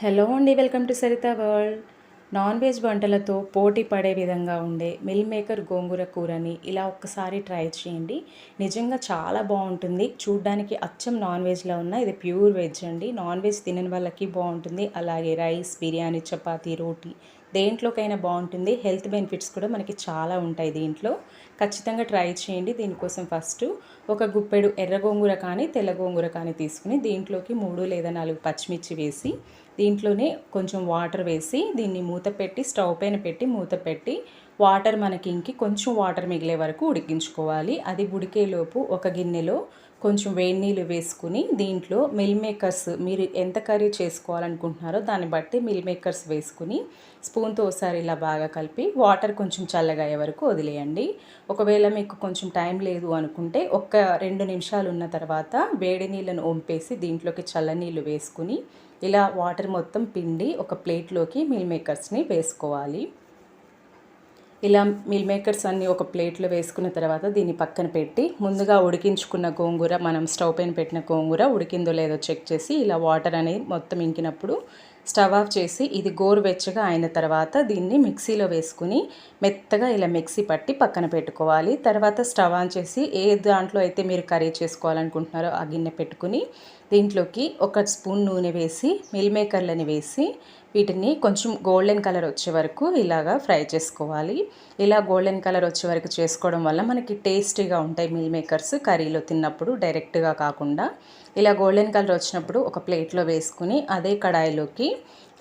Hello అండి welcome to Saritha world. Non veg వంటలతో పోటీ పడే విధంగా ఉండే మిల్ మేకర్ గోంగూర కూరని ఇలా ఒక్కసారి ట్రై చేయండి. నిజంగా చాలా బాగుంటుంది. చూడ్డానికి అచ్చం నాన్ వెజ్లో ఉన్న ఇది ప్యూర్ వెజ్ అండి. నాన్ వెజ్ తినని వాళ్ళకి బాగుంటుంది. అలాగే రైస్ బిర్యానీ చపాతీ రోటీ దేంట్లోకైనా బాగుంటుంది. హెల్త్ బెనిఫిట్స్ కూడా మనకి చాలా ఉంటాయి దీంట్లో. ఖచ్చితంగా ట్రై చేయండి దీనికోసం ఫస్ట్. ఒక గుప్పెడు ఎర్ర గోంగూర కానీ తెల్ల గోంగూర కానీ తీసుకుని దీంట్లోకి మూడు లేదా నాలుగు పచ్చిమిర్చి వేసి దీంట్లోనే కొంచెం వాటర్ వేసి దీన్ని మూత పెట్టి స్టవ్ పైన పెట్టి మూత పెట్టి వాటర్ మనకి ఇంకి కొంచెం వాటర్ మిగిలే వరకు ఉడికించుకోవాలి. అది ఉడికేలోపు ఒక గిన్నెలో కొంచెం వేడి నీళ్ళు వేసుకుని దీంట్లో మిల్ మేకర్స్ మీరు ఎంత కర్రీ చేసుకోవాలనుకుంటున్నారో దాన్ని బట్టి మిల్ మేకర్స్ వేసుకుని స్పూన్తో ఒకసారి ఇలా బాగా కలిపి వాటర్ కొంచెం చల్లగా అయ్యే వరకు వదిలేయండి. ఒకవేళ మీకు కొంచెం టైం లేదు అనుకుంటే ఒక్క రెండు నిమిషాలు ఉన్న తర్వాత వేడి నీళ్ళను వంపేసి దీంట్లోకి చల్లనీళ్ళు వేసుకుని ఇలా వాటర్ మొత్తం పిండి ఒక ప్లేట్లోకి మిల్ మేకర్స్ని వేసుకోవాలి. ఇలా మిల్ మేకర్స్ అన్నీ ఒక ప్లేట్లో వేసుకున్న తర్వాత దీన్ని పక్కన పెట్టి ముందుగా ఉడికించుకున్న గోంగూర మనం స్టవ్ పైన పెట్టిన గోంగూర ఉడికిందో లేదో చెక్ చేసి ఇలా వాటర్ అనేది మొత్తం ఇంకినప్పుడు స్టవ్ ఆఫ్ చేసి ఇది గోరువెచ్చగా అయిన తర్వాత దీన్ని మిక్సీలో వేసుకుని మెత్తగా ఇలా మిక్సీ పట్టి పక్కన పెట్టుకోవాలి. తర్వాత స్టవ్ ఆన్ చేసి ఏ దాంట్లో అయితే మీరు కర్రీ చేసుకోవాలనుకుంటున్నారో ఆ గిన్నె పెట్టుకుని దీంట్లోకి ఒక స్పూన్ నూనె వేసి మిల్ మేకర్లని వేసి వీటిని కొంచెం గోల్డెన్ కలర్ వచ్చే వరకు ఇలాగా ఫ్రై చేసుకోవాలి. ఇలా గోల్డెన్ కలర్ వచ్చే వరకు చేసుకోవడం వల్ల మనకి టేస్టీగా ఉంటాయి మిల్ మేకర్స్ కర్రీలో తిన్నప్పుడు డైరెక్ట్గా కాకుండా. ఇలా గోల్డెన్ కలర్ వచ్చినప్పుడు ఒక ప్లేట్లో వేసుకుని అదే కడాయిలోకి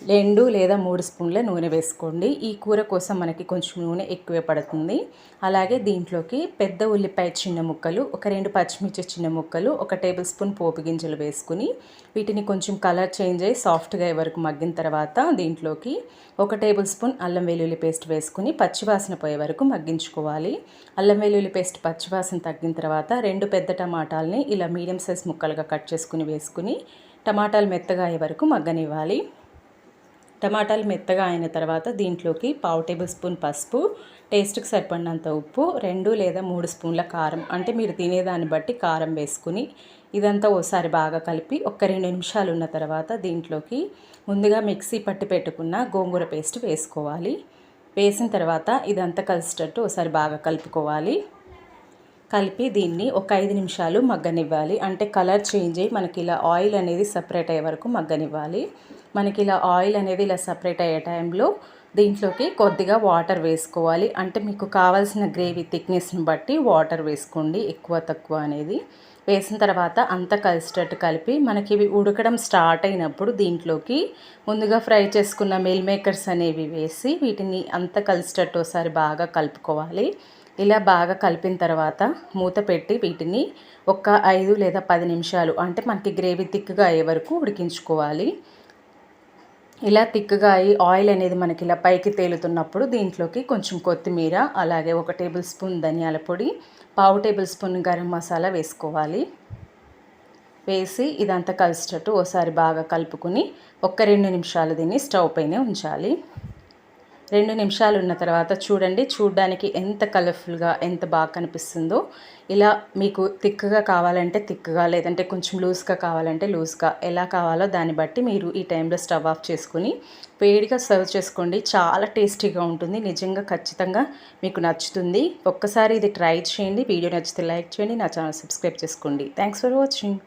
రెండు లేదా మూడు స్పూన్ల నూనె వేసుకోండి. ఈ కూర కోసం మనకి కొంచెం నూనె ఎక్కువే పడుతుంది. అలాగే దీంట్లోకి పెద్ద ఉల్లిపాయ చిన్న ముక్కలు ఒక రెండు పచ్చిమిర్చి చిన్న ముక్కలు ఒక టేబుల్ స్పూన్ పోపు గింజలు వేసుకుని వీటిని కొంచెం కలర్ చేంజ్ అయ్యి సాఫ్ట్గా వరకు మగ్గిన తర్వాత దీంట్లోకి ఒక టేబుల్ స్పూన్ అల్లం వెల్లుల్లి పేస్ట్ వేసుకుని పచ్చివాసన పోయే వరకు మగ్గించుకోవాలి. అల్లం వెల్లుల్లి పేస్ట్ పచ్చివాసన తగ్గిన తర్వాత రెండు పెద్ద టమాటాలని ఇలా మీడియం సైజ్ ముక్కలుగా కట్ చేసుకుని వేసుకుని టమాటాలు మెత్తగా అయ్యే వరకు మగ్గనివ్వాలి. టమాటాలు మెత్తగా అయిన తర్వాత దీంట్లోకి పావు టేబుల్ స్పూన్ పసుపు టేస్ట్కి సరిపడినంత ఉప్పు రెండు లేదా మూడు స్పూన్ల కారం. అంటే మీరు తినేదాన్ని బట్టి కారం వేసుకుని ఇదంతా ఓసారి బాగా కలిపి ఒక రెండు నిమిషాలు ఉన్న తర్వాత దీంట్లోకి ముందుగా మిక్సీ పట్టి పెట్టుకున్న గోంగూర పేస్ట్ వేసుకోవాలి. వేసిన తర్వాత ఇదంతా కలిసేటట్టు ఒకసారి బాగా కలుపుకోవాలి. కలిపి దీన్ని ఒక ఐదు నిమిషాలు మగ్గనివ్వాలి. అంటే కలర్ చేంజ్ అయ్యి మనకి ఇలా ఆయిల్ అనేది సపరేట్ అయ్యే వరకు మగ్గనివ్వాలి. మనకి ఇలా ఆయిల్ అనేది ఇలా సపరేట్ అయ్యే టైంలో దీంట్లోకి కొద్దిగా వాటర్ వేసుకోవాలి. అంటే మీకు కావాల్సిన గ్రేవీ థిక్నెస్ని బట్టి వాటర్ వేసుకోండి ఎక్కువ తక్కువ అనేది. వేసిన తర్వాత అంతా కలిసేటట్టు కలిపి మనకి ఇవి ఉడకడం స్టార్ట్ అయినప్పుడు దీంట్లోకి ముందుగా ఫ్రై చేసుకున్న మిల్ మేకర్స్ అనేవి వేసి వీటిని అంతా కలిసేటట్టు ఒకసారి బాగా కలుపుకోవాలి. ఇలా బాగా కలిపిన తర్వాత మూత పెట్టి వీటిని ఒక ఐదు లేదా పది నిమిషాలు అంటే మనకి గ్రేవీ థిక్గా అయ్యే వరకు ఉడికించుకోవాలి. ఇలా తిక్కగా అయ్యి ఆయిల్ అనేది మనకి ఇలా పైకి తేలుతున్నప్పుడు దీంట్లోకి కొంచెం కొత్తిమీర అలాగే ఒక టేబుల్ స్పూన్ ధనియాల పొడి పావు టేబుల్ స్పూన్ గరం మసాలా వేసుకోవాలి. వేసి ఇదంతా కలిసేటట్టు ఒకసారి బాగా కలుపుకుని ఒక్క రెండు నిమిషాలు దీన్ని స్టవ్ పైనే ఉంచాలి. రెండు నిమిషాలు ఉన్న తర్వాత చూడండి చూడడానికి ఎంత కలర్ఫుల్గా ఎంత బాగా కనిపిస్తుందో. ఇలా మీకు థిక్గా కావాలంటే థిక్గా లేదంటే కొంచెం లూజ్గా కావాలంటే లూజ్గా ఎలా కావాలో దాన్ని బట్టి మీరు ఈ టైంలో స్టవ్ ఆఫ్ చేసుకుని వేడిగా సర్వ్ చేసుకోండి. చాలా టేస్టీగా ఉంటుంది. నిజంగా ఖచ్చితంగా మీకు నచ్చుతుంది. ఒక్కసారి ఇది ట్రై చేయండి. వీడియో నచ్చితే లైక్ చేయండి. నా ఛానల్ సబ్స్క్రైబ్ చేసుకోండి. Thanks for watching.